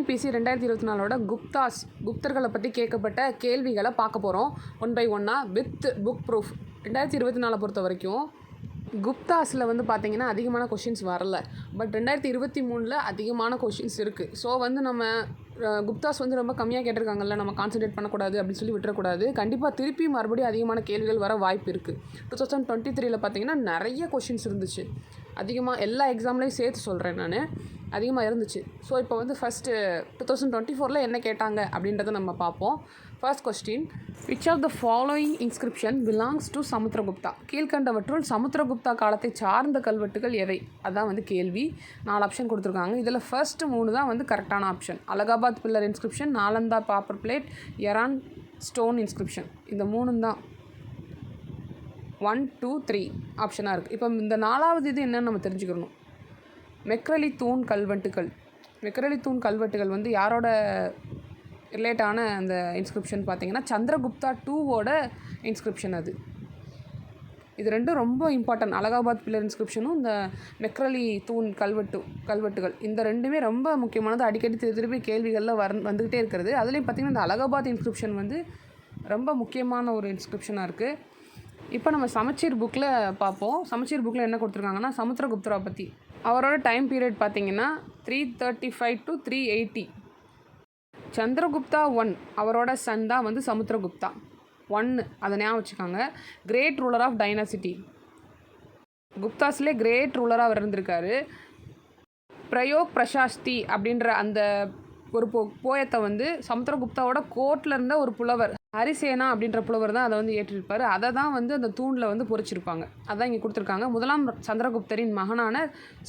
TNPSC ரெண்டாயிரத்தி இருபத்தி நாலோட குப்தாஸ் குப்தர்களை பற்றி கேட்கப்பட்ட கேள்விகளை பார்க்க போகிறோம் ஒன் பை ஒன்னாக வித் புக் ப்ரூஃப் ரெண்டாயிரத்தி இருபத்தி நாலை பொறுத்த வரைக்கும் குப்தாஸில் வந்து பார்த்திங்கன்னா அதிகமான கொஷின்ஸ் வரல. பட் ரெண்டாயிரத்தி இருபத்தி மூணில் அதிகமான கொஷின்ஸ் இருக்குது ஸோ வந்து நம்ம குப்தாஸ் வந்து ரொம்ப கம்மியாக கேட்டிருக்காங்கல்ல நம்ம கான்சன்ட்ரேட் பண்ணக்கூடாது அப்படின்னு சொல்லி விட்டுறக்கூடாது. கண்டிப்பாக திருப்பி மறுபடியும் அதிகமான கேள்விகள் வர வாய்ப்பு இருக்குது டூ தௌசண்ட் டுவெண்ட்டி த்ரீல பார்த்தீங்கன்னா நிறைய கொஷின்ஸ் இருந்துச்சு. அதிகமாக எல்லா எக்ஸாம்லேயும் சேர்த்து சொல்கிறேன் நான். அதிகமாக இருந்துச்சு. ஸோ இப்போ வந்து ஃபஸ்ட்டு டூ தௌசண்ட் டுவெண்ட்டி ஃபோரில் என்ன கேட்டாங்க அப்படின்றத நம்ம பார்ப்போம். First question which of the following inscription belongs to Samudragupta கீழ்கண்டவற்றுள் சமுத்திரகுப்தா காலத்தை சார்ந்த கல்வெட்டுகள் எவை? அதான் வந்து கேள்வி. நாலு ஆப்ஷன் கொடுத்துருக்காங்க. இதில் ஃபர்ஸ்ட் மூணு தான் வந்து கரெக்டான option Allahabad pillar inscription Nalanda copper plate Eran stone inscription இந்த மூணு தான். ஒன் டூ த்ரீ ஆப்ஷனாக இருக்குது இப்போ இந்த நாலாவது இது என்னன்னு நம்ம தெரிஞ்சுக்கணும். மெக்ரலி தூண் கல்வெட்டுகள். மெக்ரலி தூண் கல்வெட்டுகள் வந்து யாரோட ரிலேட்டான அந்த இன்ஸ்கிரிப்ஷன் பார்த்தீங்கன்னா சந்திரகுப்தா டூவோட இன்ஸ்கிரிப்ஷன் அது. இது ரெண்டும் ரொம்ப இம்பார்ட்டன்ட் அலகாபாத் பில்லர் இன்ஸ்கிரிப்ஷனும் இந்த மெக்ரலி தூண் கல்வெட்டு கல்வெட்டுகள். இந்த ரெண்டுமே ரொம்ப முக்கியமானது. அடிக்கடி திரு திருப்பி கேள்விகளில் வர வந்துக்கிட்டே இருக்கிறது. அதுலேயும் பார்த்திங்கன்னா இந்த அலகாபாத் இன்ஸ்கிரிப்ஷன் வந்து ரொம்ப முக்கியமான ஒரு இன்ஸ்கிரிப்ஷனாக இருக்குது இப்போ நம்ம சமச்சீர் புக்கில் பார்ப்போம். சமச்சீர் புக்கில் என்ன கொடுத்துருக்காங்கன்னா சமுத்திரகுப்தரா பற்றி அவரோட டைம் பீரியட் பார்த்தீங்கன்னா three thirty five to three eighty Chandragupta one அவரோட சன் தான் வந்து சமுத்திரகுப்தா. ஒன்று அதை ஞாபகம் வச்சுக்காங்க. கிரேட் ரூலர் ஆஃப் டைனாசிட்டி குப்தாஸ்லே கிரேட் ரூலராக அவர் இருந்திருக்காரு. பிரயோக் பிரசாஸ்தி அப்படின்ற அந்த ஒரு போ போயத்தை வந்து சமுத்திரகுப்தாவோட கோர்ட்டில் இருந்த ஒரு புலவர். ஹரிசேனா அப்படின்ற புலவர் தான் அதை வந்து ஏற்றிருப்பார். அதை தான் வந்து அந்த தூணில் வந்து பொறிச்சிருப்பாங்க. அதான் இங்கே கொடுத்துருக்காங்க. முதலாம் சந்திரகுப்தரின் மகனான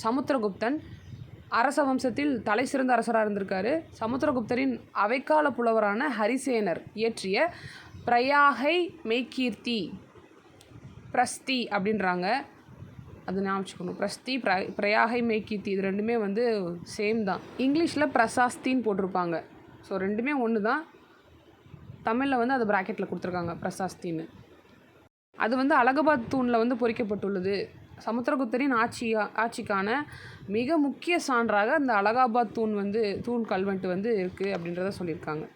சமுத்திரகுப்தன் அரச வம்சத்தில் தலை சிறந்த அரசராக இருந்திருக்காரு. சமுத்திரகுப்தரின் அவைக்கால புலவரான ஹரிசேனர் இயற்றிய பிரயாகை மெய்கீர்த்தி பிரஸ்தி அப்படின்றாங்க. அது ஞாபகம் பிரஸ்தி பிர பிரயாகை மெய்கீர்த்தி இது ரெண்டுமே வந்து சேம் தான். இங்கிலீஷில் பிரசாஸ்தின்னு போட்டிருப்பாங்க. ஸோ ரெண்டுமே ஒன்று தான் தமிழில் வந்து அது ப்ராக்கெட்டில் கொடுத்துருக்காங்க பிரசாஸ்தின்னு. அது வந்து அலகாபாத் தூணில் வந்து பொறிக்கப்பட்டுள்ளது. சமுத்திரகுப்தரின் ஆட்சி ஆட்சிக்கான மிக முக்கிய சான்றாக அந்த அலகாபாத் தூண் வந்து தூண் கல்வெட்டு வந்து இருக்குது அப்படின்றத சொல்லியிருக்காங்க.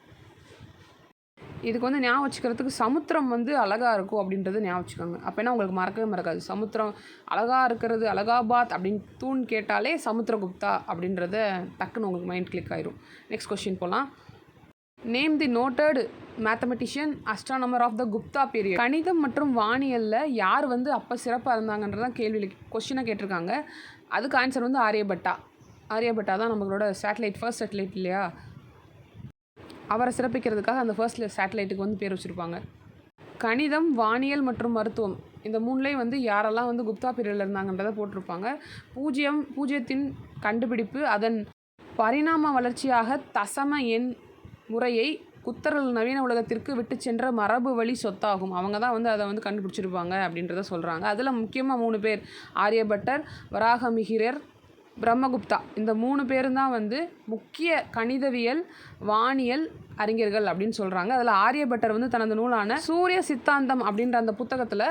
இதுக்கு வந்து ஞாபகம் வச்சுக்கிறதுக்கு சமுத்திரம் வந்து அழகாக இருக்கும் அப்படின்றத ஞாபகம் வச்சுக்கோங்க. அப்போனா உங்களுக்கு மறக்கவே மறக்காது. சமுத்திரம் அழகாக இருக்கிறது அலகாபாத் அப்படின்னு தூண் கேட்டாலே சமுத்திரகுப்தா அப்படின்றத டக்குன்னு உங்களுக்கு மைண்ட் கிளிக் ஆயிரும். நெக்ஸ்ட் கொஸ்டின் போகலாம் name the noted mathematician astronomer of the Gupta period கணிதம் மற்றும் வானியலில் யார் வந்து அப்போ சிறப்பாக இருந்தாங்கன்றதான் கேள்வியில் கொஷினாக கேட்டிருக்காங்க. அதுக்கு ஆன்சர் வந்து ஆரியபட்டா. ஆரியபட்டா தான் நம்மளோட சேட்டலைட் ஃபர்ஸ்ட் சேட்டலைட் இல்லையா? அவரை சிறப்பிக்கிறதுக்காக அந்த ஃபர்ஸ்ட் சேட்டலைட்டுக்கு வந்து பேர் வச்சுருப்பாங்க. கணிதம் வானியல் மற்றும் மருத்துவம் இந்த மூணுலேயும் வந்து யாரெல்லாம் வந்து குப்தா பீரியடில் இருந்தாங்கன்றதை போட்டிருப்பாங்க. பூஜ்ஜியம் பூஜ்ஜியத்தின் கண்டுபிடிப்பு அதன் பரிணாம வளர்ச்சியாக தசம எண் முறையை குத்தர்கள் நவீன உலகத்திற்கு விட்டு சென்ற மரபு வழி சொத்தாகும். அவங்க தான் வந்து அதை வந்து கண்டுபிடிச்சிருப்பாங்க அப்படின்றத சொல்கிறாங்க அதில் முக்கியமாக மூணு பேர். ஆரியபட்டர் வராகமிகிரர் பிரம்மகுப்தா. இந்த மூணு பேரும் தான் வந்து முக்கிய கணிதவியல் வானியல் அறிஞர்கள் அப்படின்னு சொல்கிறாங்க அதில் ஆரியபட்டர் வந்து தனது நூலான சூரிய சித்தாந்தம் அப்படின்ற அந்த புத்தகத்தில்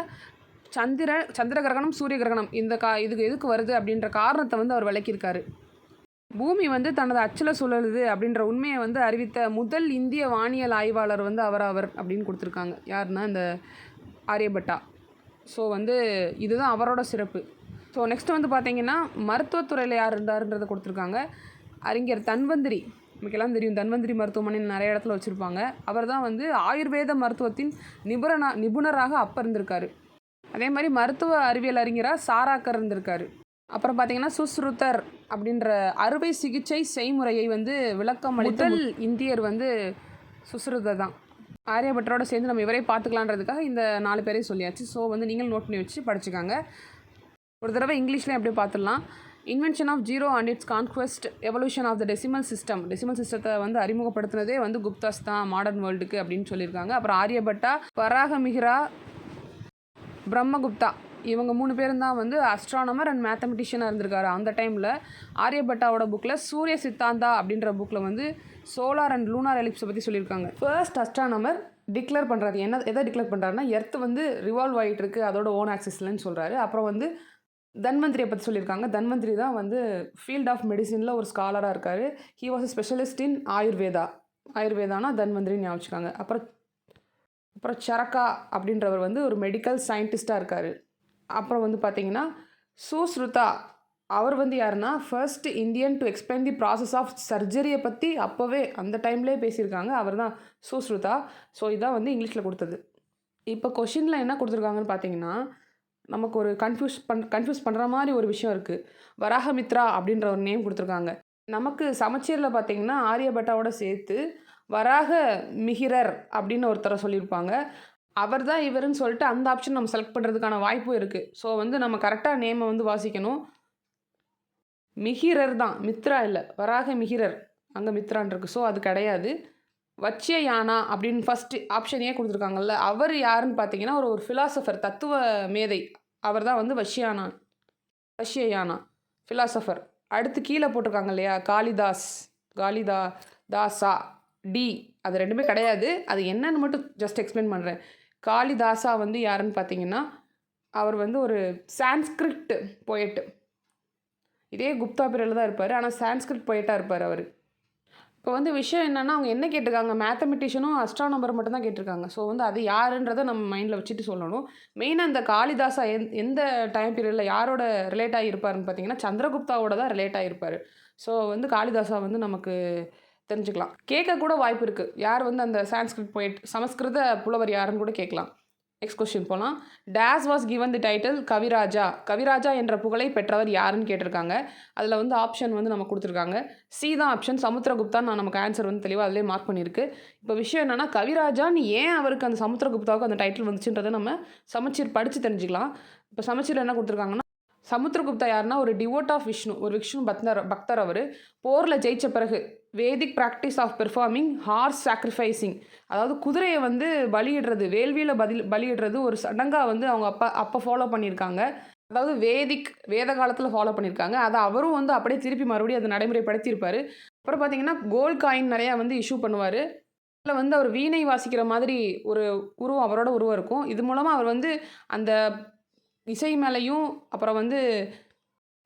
சந்திர சந்திர கிரகணம் சூரிய கிரகணம் இந்த கா இதுக்கு எதுக்கு வருது அப்படின்ற காரணத்தை வந்து அவர் விளக்கியிருக்காரு. பூமி வந்து தனது அச்சில் சுழலுது அப்படின்ற உண்மையை வந்து அறிவித்த முதல் இந்திய வானியல் ஆய்வாளர் வந்து அவர் அவர் அப்படின்னு கொடுத்துருக்காங்க. யாருன்னா இந்த ஆரியபட்டா. ஸோ வந்து இதுதான் அவரோட சிறப்பு. ஸோ நெக்ஸ்ட் வந்து பார்த்தீங்கன்னா மருத்துவத்துறையில் யார் இருந்தாருன்றதை கொடுத்துருக்காங்க. அறிஞர் தன்வந்திரி. நமக்கெல்லாம் தெரியும் தன்வந்திரி மருத்துவமனை நிறைய இடத்துல வச்சுருப்பாங்க. அவர் தான் வந்து ஆயுர்வேத மருத்துவத்தின் நிபுணனா நிபுணராக அப்போ இருந்திருக்காரு அதே மாதிரி மருத்துவ அறிவியல் அறிஞராக சாராக்கர் இருந்திருக்காரு. அப்புறம் பார்த்தீங்கன்னா சுஸ்ருதர் அப்படின்ற அறுவை சிகிச்சை செய்முறையை வந்து விளக்கம் முதல் இந்தியர் வந்து சுஸ்ருதர் தான். ஆரியபட்டரோட சேர்ந்து நம்ம இவரே பார்த்துக்கலான்றதுக்காக இந்த நாலு பேரையும் சொல்லியாச்சு. ஸோ வந்து நீங்கள் நோட் பண்ணி வச்சு படிச்சுக்காங்க. ஒரு தடவை இங்கிலீஷ்லேயும் அப்படியே பார்த்துடலாம். Invention of zero and its conquest evolution of the decimal system decimal சிஸ்டத்தை வந்து அறிமுகப்படுத்தினதே வந்து குப்தாஸ் தான் மாடர்ன் வேர்ல்டுக்கு அப்படின்னு சொல்லியிருக்காங்க. அப்புறம் ஆரியபட்டா வராகமிகிரா பிரம்மகுப்தா. இவங்க மூணு பேரும் தான் வந்து அஸ்ட்ரானமர் அண்ட் மேத்தமெட்டிஷியனாக இருந்திருக்காரு. அந்த டைமில் ஆரியபட்டாவோட புக்கில் சூரிய சித்தாந்தா அப்படின்ற புக்கில் வந்து சோலார் அண்ட் லூனார் எலிப்ஸை பற்றி சொல்லியிருக்காங்க. ஃபர்ஸ்ட் அஸ்ட்ரானமர் டிக்ளேர் பண்ணுறாரு என்ன எதை டிக்ளேர் பண்ணுறாருன்னா எர்த் வந்து ரிவால்வ் ஆகிட்டு இருக்கு அதோட ஓன் ஆக்சிஸ்லன்னு சொல்கிறாரு அப்புறம் வந்து தன்வந்திரியை பற்றி சொல்லியிருக்காங்க. தன்வந்திரி தான் வந்து ஃபீல்ட் ஆஃப் மெடிசினில் ஒரு ஸ்காலராக இருக்கார். He was a specialist in Ayurveda ஆயுர்வேதானா தன்வந்திரின்னு ஞாபகம் அப்புறம் அப்புறம் சரக்கா அப்படின்றவர் வந்து ஒரு மெடிக்கல் சயின்டிஸ்ட்டாக இருக்கார். அப்புறம் வந்து பார்த்தீங்கன்னா சுஸ்ருதா அவர் வந்து யாருன்னா first Indian to explain the process of சர்ஜரியை பற்றி அப்போவே அந்த டைம்லேயே பேசியிருக்காங்க. அவர் தான் சுஸ்ருதா. ஸோ இதான் வந்து இங்கிலீஷில் கொடுத்தது. இப்போ கொஷினில் என்ன கொடுத்துருக்காங்கன்னு பார்த்தீங்கன்னா நமக்கு ஒரு கன்ஃபியூஸ் பண் கன்ஃபியூஸ் பண்ணுற மாதிரி ஒரு விஷயம் இருக்குது வராகமித்ரா அப்படின்ற ஒரு நேம் கொடுத்துருக்காங்க. நமக்கு சமச்சீரில் பார்த்தீங்கன்னா ஆரியபட்டாவோட சேர்த்து வராக மிகிரர் அப்படின்னு ஒருத்தரை சொல்லியிருப்பாங்க. அவர் தான் இவருன்னு சொல்லிட்டு அந்த ஆப்ஷன் நம்ம செலக்ட் பண்ணுறதுக்கான வாய்ப்பும் இருக்குது ஸோ வந்து நம்ம கரெக்டாக நேமை வந்து வாசிக்கணும். மிகிரர் தான். மித்ரா இல்லை. வராக மிகிரர். அங்கே மித்ரான்ருக்கு ஸோ அது கிடையாது. வச்சிய யானா அப்படின்னு ஃபஸ்ட்டு ஆப்ஷனையே கொடுத்துருக்காங்கல்ல. அவர் யாருன்னு பார்த்தீங்கன்னா ஒரு ஒரு ஃபிலாசபர் தத்துவ மேதை. அவர் தான் வந்து வஷ்யானா வஷ்ய யானா. ஃபிலாசபர் அடுத்து கீழே போட்டிருக்காங்க இல்லையா? காளிதாஸ். காளிதா தாசா டி. அது ரெண்டுமே கிடையாது. அது என்னன்னு மட்டும் ஜஸ்ட் எக்ஸ்பிளைன் பண்ணுறேன் காளிதாசா வந்து யாருன்னு பார்த்தீங்கன்னா அவர் வந்து ஒரு சான்ஸ்கிரிட் பொயட்டு இதே குப்தா பீரியடில் தான் இருப்பார் ஆனால் சான்ஸ்கிரிட் பொயட்டாக இருப்பார் அவர். இப்போ வந்து விஷயம் என்னென்னா அவங்க என்ன கேட்டிருக்காங்க? மேத்தமெட்டிஷனும் அஸ்ட்ரானம்பர் மட்டும்தான் கேட்டிருக்காங்க. ஸோ வந்து அது யாருன்றதை நம்ம மைண்டில் வச்சுட்டு சொல்லணும். மெயினாக இந்த காளிதாசா எந் எந்த டைம் பீரியடில் யாரோட ரிலேட் ஆகியிருப்பாருன்னு பார்த்தீங்கன்னா சந்திரகுப்தாவோட தான் ரிலேட் ஆகியிருப்பார். ஸோ வந்து காளிதாசா வந்து நமக்கு தெரிஞ்சுக்கலாம். கேட்க கூட வாய்ப்பு இருக்குது யார் வந்து அந்த சான்ஸ்கிரிட் போயிட் சமஸ்கிருத புலவர் யாருன்னு கூட கேட்கலாம். நெக்ஸ்ட் கொஸ்டின் போகலாம் days was given the title Kaviraja Kaviraja என்ற புகழை பெற்றவர் யாருன்னு கேட்டிருக்காங்க. அதில் வந்து ஆப்ஷன் வந்து நம்ம கொடுத்துருக்காங்க. சி தான் ஆப்ஷன் சமுத்திரகுப்தா நான் நமக்கு ஆன்சர் வந்து தெளிவாக அதிலே மார்க் பண்ணியிருக்கு. இப்போ விஷயம் என்னென்னா கவிராஜான்னு ஏன் அவருக்கு அந்த சமுத்திரகுப்தாவுக்கு அந்த டைட்டில் வந்துச்சுன்றதை நம்ம சமச்சீர் படித்து தெரிஞ்சுக்கலாம். இப்போ சமச்சீர் என்ன கொடுத்துருக்காங்கன்னா சமுத்திரகுப்தா யாருன்னா ஒரு டிவோட் ஆஃப் விஷ்ணு ஒரு விஷ்ணு பக்தர் பக்தர் அவர். போரில் ஜெயிச்ச பிறகு Vedic practice of performing horse sacrificing அதாவது குதிரையை வந்து பலியிடுறது வேள்வியில் பதில் பலியிடுறது ஒரு சடங்காக வந்து அவங்க அப்பா அப்போ ஃபாலோ பண்ணியிருக்காங்க. அதாவது வேதிக் வேத காலத்தில் ஃபாலோ பண்ணியிருக்காங்க. அதை அவரும் வந்து அப்படியே திருப்பி மறுபடியும் அதை நடைமுறைப்படுத்தியிருப்பார். அப்புறம் பார்த்தீங்கன்னா கோல்ட் காயின் நிறையா வந்து இஷ்யூ பண்ணுவார். அதில் வந்து அவர் வீணை வாசிக்கிற மாதிரி ஒரு உருவம் அவரோட உருவம் இருக்கும். இது மூலமாக அவர் வந்து அந்த இசை மேலேயும் அப்புறம் வந்து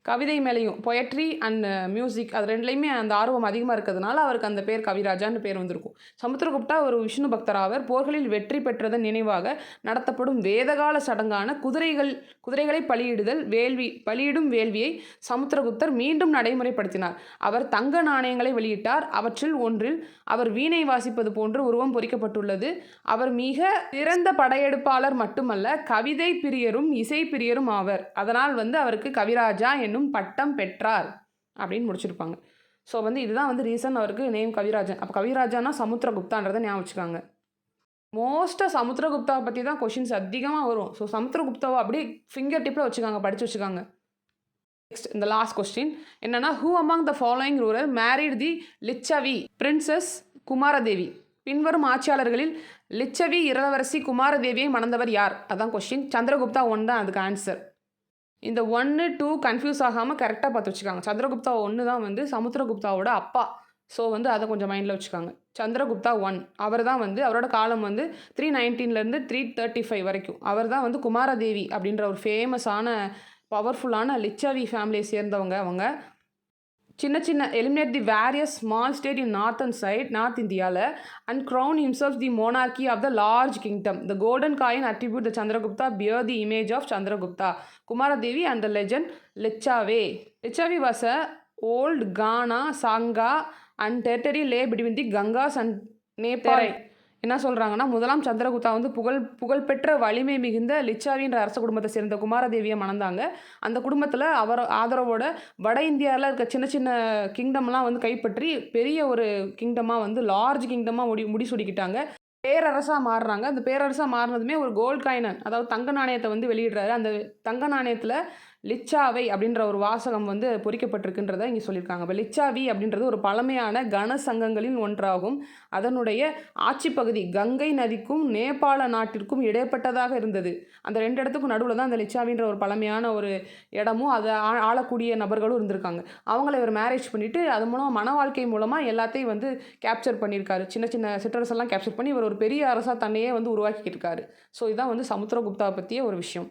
கவிதை மேலேயும் பொயட்ரி அண்ட் மியூசிக் அது ரெண்டுலேயுமே அந்த ஆர்வம் அதிகமாக இருக்கிறதுனால அவருக்கு அந்த பேர் கவிராஜான்னு பேர் வந்திருக்கும். சமுத்திரகுப்தா ஒரு விஷ்ணு பக்தர் ஆவர். போர்களில் வெற்றி பெற்றதன் நினைவாக நடத்தப்படும் வேதகால சடங்கான குதிரைகள் குதிரைகளை பலியிடுதல் வேள்வி பலியிடும் வேள்வியை சமுத்திரகுப்தர் மீண்டும் நடைமுறைப்படுத்தினார். அவர் தங்க நாணயங்களை வெளியிட்டார். அவற்றில் ஒன்றில் அவர் வீணை வாசிப்பது போன்று உருவம் பொறிக்கப்பட்டுள்ளது. அவர் மிக சிறந்த படையெடுப்பாளர் மட்டுமல்ல கவிதை பிரியரும் இசை பிரியரும் ஆவர். அதனால் வந்து அவருக்கு கவிராஜா என்னும் பட்டம் பெற்றார் அப்படின்னு முடிச்சிருப்பாங்க. ஸோ வந்து இதுதான் வந்து ரீசன் அவருக்கு நேம் கவிராஜன். அப்போ கவிராஜானா சமுத்திரகுப்தான்றதை ஞாபகம் வச்சுக்காங்க. மோஸ்ட்டாக சமுத்திரகுப்தாவை பற்றி தான் கொஷின்ஸ் அதிகமாக வரும். ஸோ சமுத்திரகுப்தாவை அப்படியே ஃபிங்கர் டிப்பில் வச்சுக்காங்க படித்து வச்சுக்காங்க. நெக்ஸ்ட் இந்த லாஸ்ட் கொஸ்டின் என்னென்னா who among the following ruler married the Licchavi princess Kumaradevi பின்வரும் ஆட்சியாளர்களில் லிச்சவி இளவரசி குமாரதேவியை மணந்தவர் யார்? அதான் கொஸ்டின் சந்திரகுப்தா ஒன் தான் அதுக்கு ஆன்சர் இந்த ஒன்று டூ கன்ஃபியூஸ் ஆகாமல் கரெக்டாக பார்த்து வச்சுக்காங்க. சந்திரகுப்தா ஒன்று தான் வந்து சமுத்திரகுப்தாவோட அப்பா. ஸோ வந்து அதை கொஞ்சம் மைண்டில் வச்சுக்காங்க. சந்திரகுப்தா ஒன். அவர் தான் வந்து அவரோட காலம் வந்து த்ரீ நைன்டீன்லேருந்து த்ரீ தேர்ட்டி ஃபைவ் வரைக்கும். அவர் தான் வந்து குமாரதேவி அப்படின்ற ஒரு ஃபேமஸான பவர்ஃபுல்லான லிச்சவி ஃபேமிலியை சேர்ந்தவங்க அவங்க. சின்ன சின்ன eliminate the various small state in north and side north இந்தியாவில் and crown himself the monarchy of the large kingdom the golden coin attribute the Chandragupta bear the image of Chandragupta Kumaradevi and the legend Licchavi Licchavi was a old gana sangha and territory lay between the Gangas and Nepal என்ன சொல்கிறாங்கன்னா முதலாம் சந்திரகுப்தா வந்து புகழ் புகழ்பெற்ற வலிமை மிகுந்த லிச்சாவின்ற அரச குடும்பத்தை சேர்ந்த குமாரதேவியை மணந்தாங்க. அந்த குடும்பத்தில் அவர் ஆதரவோட வட இந்தியாவில் இருக்க சின்ன சின்ன கிங்டம்லாம் வந்து கைப்பற்றி பெரிய ஒரு கிங்டமாக வந்து லார்ஜ் கிங்டமாக முடி முடிசூடிக்கிட்டாங்க பேரரசாக மாறுறாங்க. அந்த பேரரசாக மாறினதுமே ஒரு கோல்ட் காயினன் அதாவது தங்க நாணயத்தை வந்து வெளியிடுறாரு. அந்த தங்க நாணயத்தில் லிச்சாவை அப்படின்ற ஒரு வாசகம் வந்து பொறிக்கப்பட்டிருக்குன்றத இங்கே சொல்லியிருக்காங்க. இப்போ லிச்சாவி அப்படின்றது ஒரு பழமையான கன சங்கங்களில் ஒன்றாகும். அதனுடைய ஆட்சி பகுதி கங்கை நதிக்கும் நேபாள நாட்டிற்கும் இடைப்பட்டதாக இருந்தது. அந்த ரெண்டு இடத்துக்கும் நடுவில் தான் அந்த லிச்சாவின்ற ஒரு பழமையான ஒரு இடமும் அதை ஆ- ஆளக்கூடிய நபர்களும் இருந்திருக்காங்க. அவங்கள இவர் மேரேஜ் பண்ணிவிட்டு அது மூலமாக மன வாழ்க்கை மூலமாக எல்லாத்தையும் வந்து கேப்சர் பண்ணியிருக்காரு. சின்ன சின்ன சிற்றரசெல்லாம் கேப்சர் பண்ணி இவர் ஒரு பெரிய அரசாக தன்னையே வந்து உருவாக்கிட்டு இருக்காரு. ஸோ இதுதான் வந்து சமுத்திரகுப்தா பற்றிய ஒரு விஷயம்.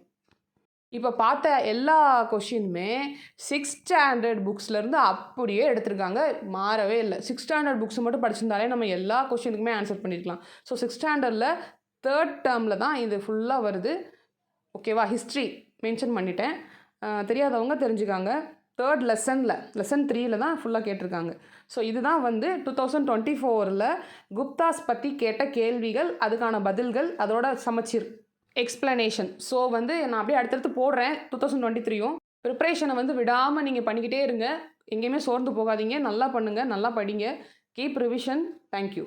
இப்போ பார்த்த எல்லா கொஷினுமே சிக்ஸ் ஸ்டாண்டர்ட் புக்ஸ்லேருந்து அப்படியே எடுத்திருக்காங்க. மாறவே இல்லை. சிக்ஸ் ஸ்டாண்டர்ட் புக்ஸ் மட்டும் படிச்சிருந்தாலே நம்ம எல்லா கொஷினுக்குமே ஆன்சர் பண்ணியிருக்கலாம் ஸோ சிக்ஸ் ஸ்டாண்டர்டில் தேர்ட் டேர்மில் தான் இது ஃபுல்லாக வருது. ஓகேவா ஹிஸ்ட்ரி மென்ஷன் பண்ணிட்டேன். தெரியாதவங்க தெரிஞ்சுக்காங்க. தேர்ட் லெசனில் லெசன் த்ரீயில் தான் ஃபுல்லாக கேட்டிருக்காங்க. ஸோ இதுதான் வந்து டூ தௌசண்ட் டுவெண்ட்டி ஃபோரில் குப்தாஸ் பற்றி கேட்ட கேள்விகள் அதுக்கான பதில்கள் அதோட சமச்சீர். எக்ஸ்ப்ளனேஷன் ஸோ வந்து நான் அப்படியே அடுத்தடுத்து போடுறேன். டூ தௌசண்ட் டுவெண்ட்டி த்ரீயும் ப்ரிப்ரேஷனை வந்து விடாமல் நீங்கள் பண்ணிக்கிட்டே இருங்க. எங்கேயுமே சோர்ந்து போகாதீங்க. நல்லா பண்ணுங்கள் நல்லா படிங்க. Keep revision thank you